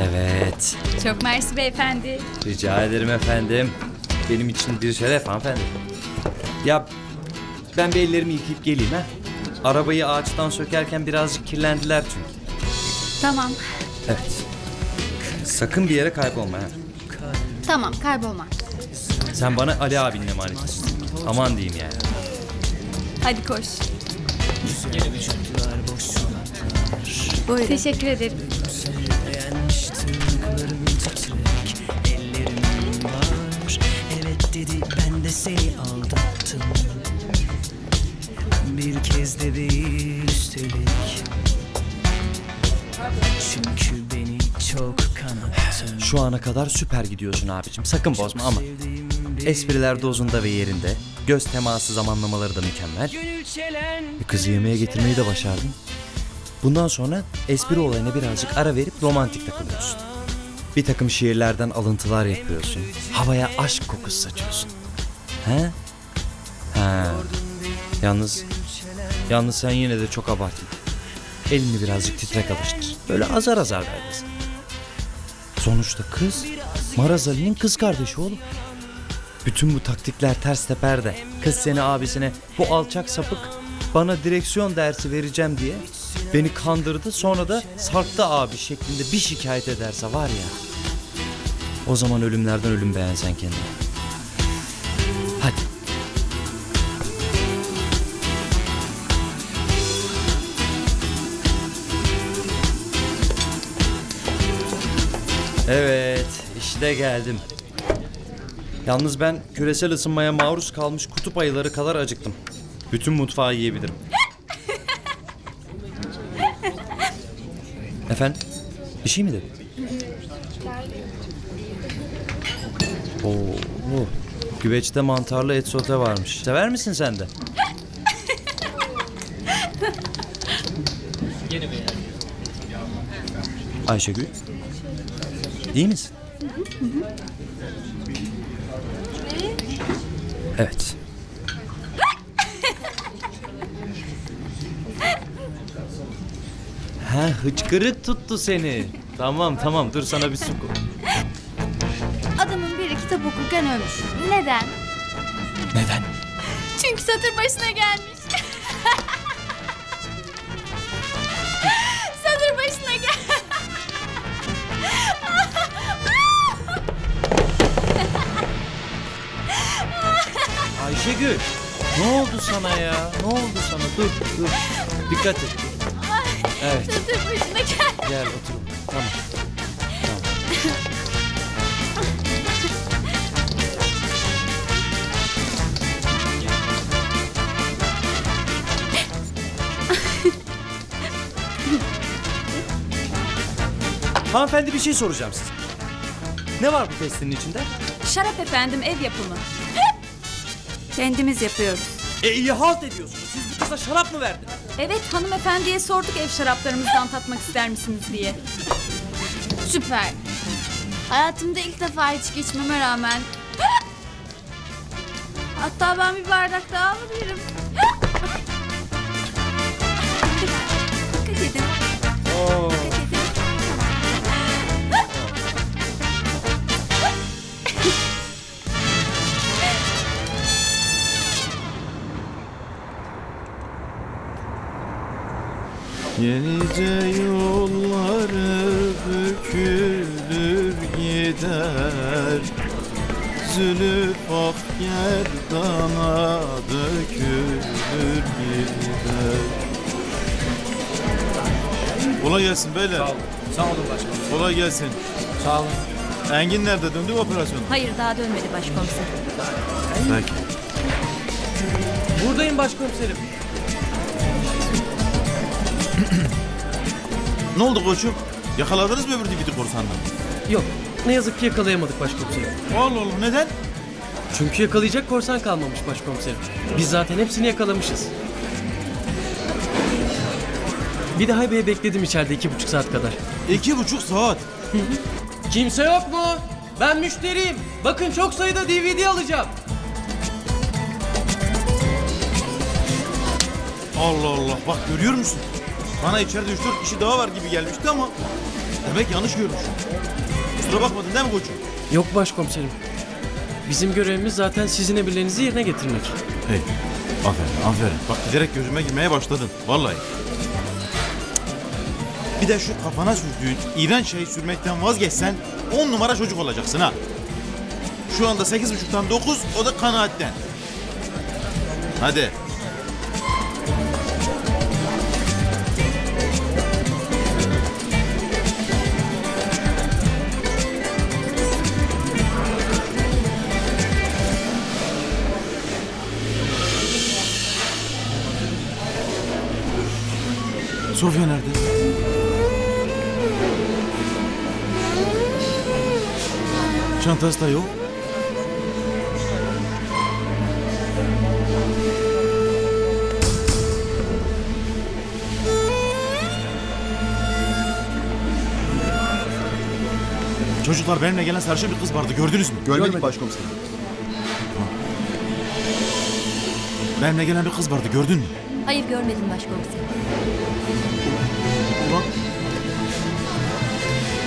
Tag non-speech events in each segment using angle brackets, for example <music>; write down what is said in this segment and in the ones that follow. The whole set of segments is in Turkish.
Evet. Çok mersi beyefendi. Rica ederim efendim. Benim için bir şeref hanımefendi. Ya ben bir ellerimi yıkayıp geleyim ha. Arabayı ağaçtan sökerken birazcık kirlendiler çünkü. Tamam. Evet. Sakın bir yere kaybolma ha. Tamam kaybolma. Sen bana Ali abinin emanetisin. Aman diyeyim yani. Hadi koş. Buyurun. Teşekkür ederim. Dedi ben de seni aldattım Bir kez de değil üstelik Çünkü beni çok kanattın Şu ana kadar süper gidiyorsun abicim. Sakın bozma ama. Espriler dozunda ve yerinde. Göz teması zamanlamaları da mükemmel. Bir kızı yemeğe getirmeyi de başardın. Bundan sonra espri olayına birazcık ara verip romantik takılıyorsun. Bir takım şiirlerden alıntılar yapıyorsun. Havaya aşk kokusu saçıyorsun. He? Ha. Yalnız, yalnız sen yine de çok abarttın. Elini birazcık titrek alıştır. Böyle azar azar ver bize. Sonuçta kız Maraz Ali'nin kız kardeşi oğlum. Bütün bu taktikler ters teper de kız seni abisine bu alçak sapık bana direksiyon dersi vereceğim diye beni kandırdı sonra da sarktı abi şeklinde bir şikayet ederse var ya o zaman ölümlerden ölüm beğensen kendini. Hadi. Evet, işte geldim. Yalnız ben küresel ısınmaya maruz kalmış kutup ayıları kadar acıktım. Bütün mutfağı yiyebilirim. Bir şey mi dedin? Oo, güveçte mantarlı et sote varmış. Sever misin sen de? Ayşegül. İyi misin? Evet. Ha hıçkırık tuttu seni. Tamam tamam dur sana bir su koy. Adamın biri kitap okurken ölmüş. Neden? Neden? Çünkü satır başına gelmiş. satır başına gel. Ayşegül. Ne oldu sana ya? Ne oldu sana? Dur dur. Dikkat et. Evet satır başına gel. gel otur. Tamam. Tamam. Hanımefendi bir şey soracağım size. Ne var bu testinin içinde? Şarap efendim ev yapımı. Kendimiz yapıyoruz. E iyi halt ediyorsunuz. Siz bu kıza şarap mı verdiniz? Evet hanımefendiye sorduk ev şaraplarımızdan tatmak ister misiniz diye. Süper. Hayatımda ilk defa içki içmeme rağmen... Hatta ben bir bardak daha alabilirim. Dikkat edin. Oo. Yenice yolları bükülür gider Zülüf ak gerdana dökülür gider Kolay gelsin beyler. Sağ olun başkanım. Kolay gelsin. Sağ olun. Engin nerede döndü mü operasyonu? Hayır daha dönmedi başkomiser. Peki. Buradayım başkomiserim. Ne oldu koçum? Yakaladınız mı öbür dibidi korsandan? Yok. Ne yazık ki yakalayamadık başkomiserim. Allah Allah neden? Çünkü yakalayacak korsan kalmamış başkomiserim. Biz zaten hepsini yakalamışız. Bir de Haybe'ye bekledim içeride iki buçuk saat kadar. İki buçuk saat. Kimse yok mu? Ben müşteriyim. Bakın çok sayıda DVD alacağım. Allah Allah bak görüyor musun? Bana içeride 3-4 kişi daha var gibi gelmişti ama Demek yanlış görmüşüm. Kusura bakmadın değil mi koçum? Yok başkomiserim. Bizim görevimiz zaten sizin emirlerinizi yerine getirmek. Hey. Aferin, aferin. Bak giderek gözüme girmeye başladın. Vallahi. Bir de şu kafana sürdüğün iğrenç şeyi sürmekten vazgeçsen on numara çocuk olacaksın ha. Şu anda sekiz buçuktan dokuz, o da kanaatten. Hadi. Sofya nerede? Çantası da yok. Çocuklar benimle gelen sarışın bir kız vardı gördünüz mü? Görmedik başkomiserim. Benimle gelen bir kız vardı gördün mü? Hayır görmedim başkomiserim.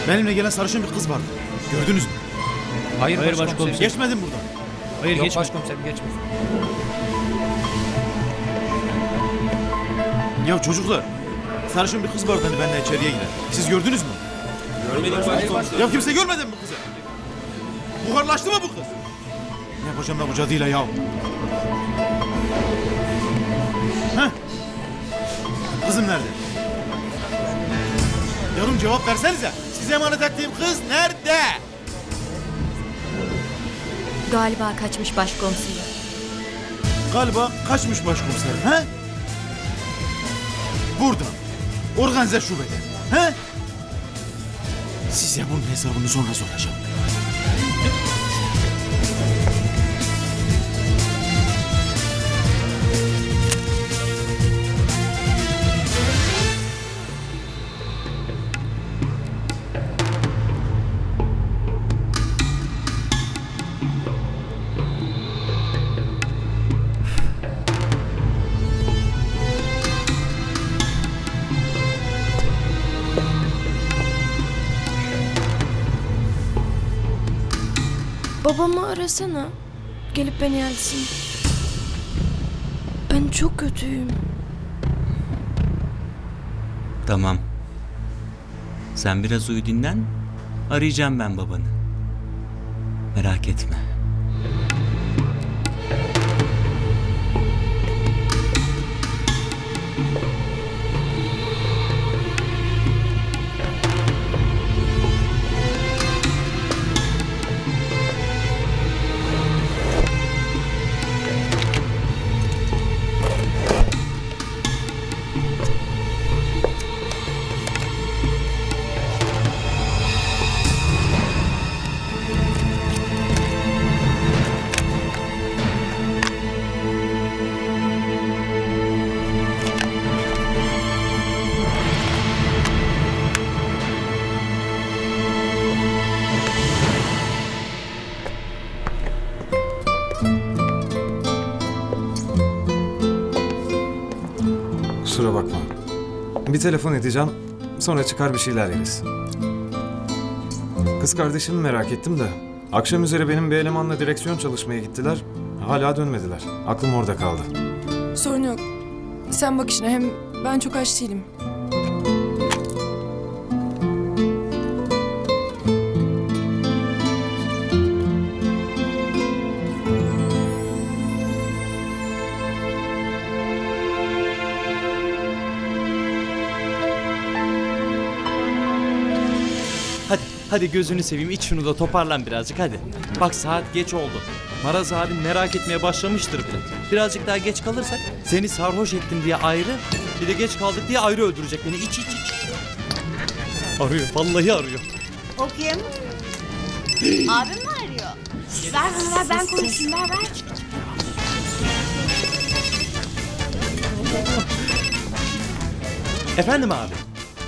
Benimle gelen sarışın bir kız vardı. Gördünüz mü? Hayır, başkomiserim. Geçmedim buradan. Hayır geç başkomiserim geçme. Ya çocuklar, sarışın bir kız vardı hani benimle içeriye giren. Siz gördünüz mü? Görmedik Ya kimse görmedi mi bu kızı? Buharlaştı mı bu kız? Ne yapacağım ben bu cadıyla ya? Heh. Kızım nerede? Yarım cevap versenize. Size emanet ettiğim kız nerede? Galiba kaçmış başkomiserim. Galiba kaçmış başkomiserim. He? Burada. Organize şubede. He? Size bunun hesabını sonra soracağım. Babamı arasana. Gelip beni alsın. Ben çok kötüyüm. Tamam. Sen biraz uyu dinlen. Arayacağım ben babanı. Merak etme. Bir telefon edeceğim. Sonra çıkar bir şeyler yeriz. Kız kardeşimi merak ettim de. Akşam üzere benim bir elemanla direksiyon çalışmaya gittiler. Hala dönmediler. Aklım orada kaldı. Sorun yok. Sen bak işine hem ben çok aç değilim. Hadi, gözünü seveyim iç şunu da toparlan birazcık hadi. Bak saat geç oldu. Maraz abin merak etmeye başlamıştır bile. Birazcık daha geç kalırsak seni sarhoş ettim diye ayrı, bir de geç kaldık diye ayrı öldürecek beni. İç iç iç. Arıyor, vallahi arıyor. O kim? Abim mi arıyor? Ver bana ver ben konuşayım ver ver. Efendim abi?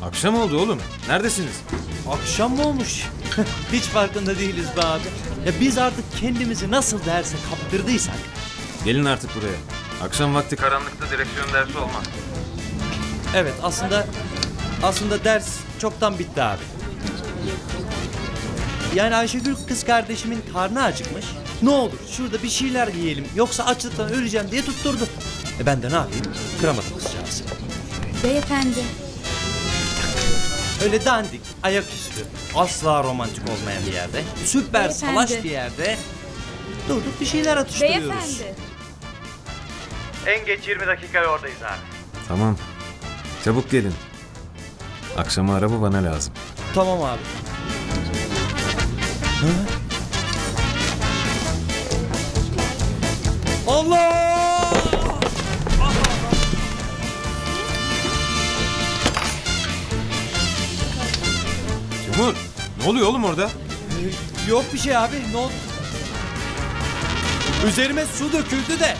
Akşam oldu oğlum. Neredesiniz? Akşam mı olmuş? <laughs> Hiç farkında değiliz be abi. Ya biz artık kendimizi nasıl derse kaptırdıysak. Gelin artık buraya. Akşam vakti karanlıkta direksiyon dersi olmaz. Evet aslında aslında ders çoktan bitti abi. Yani Ayşegül kız kardeşimin karnı acıkmış. Ne olur şurada bir şeyler yiyelim yoksa açlıktan öleceğim diye tutturdu. E ben de ne yapayım? Kıramadım kızcağızı. Beyefendi. Öyle dandik, ayaküstü, asla romantik olmayan bir yerde, süper Beyefendi. salaş bir yerde durduk bir şeyler atıştırıyoruz. Beyefendi. En geç 20 dakika oradayız abi. Tamam. Çabuk gelin. Akşama araba bana lazım. Tamam abi. Hı? Oluyor oğlum orada? Yok bir şey abi. Ne oldu? Üzerime su döküldü de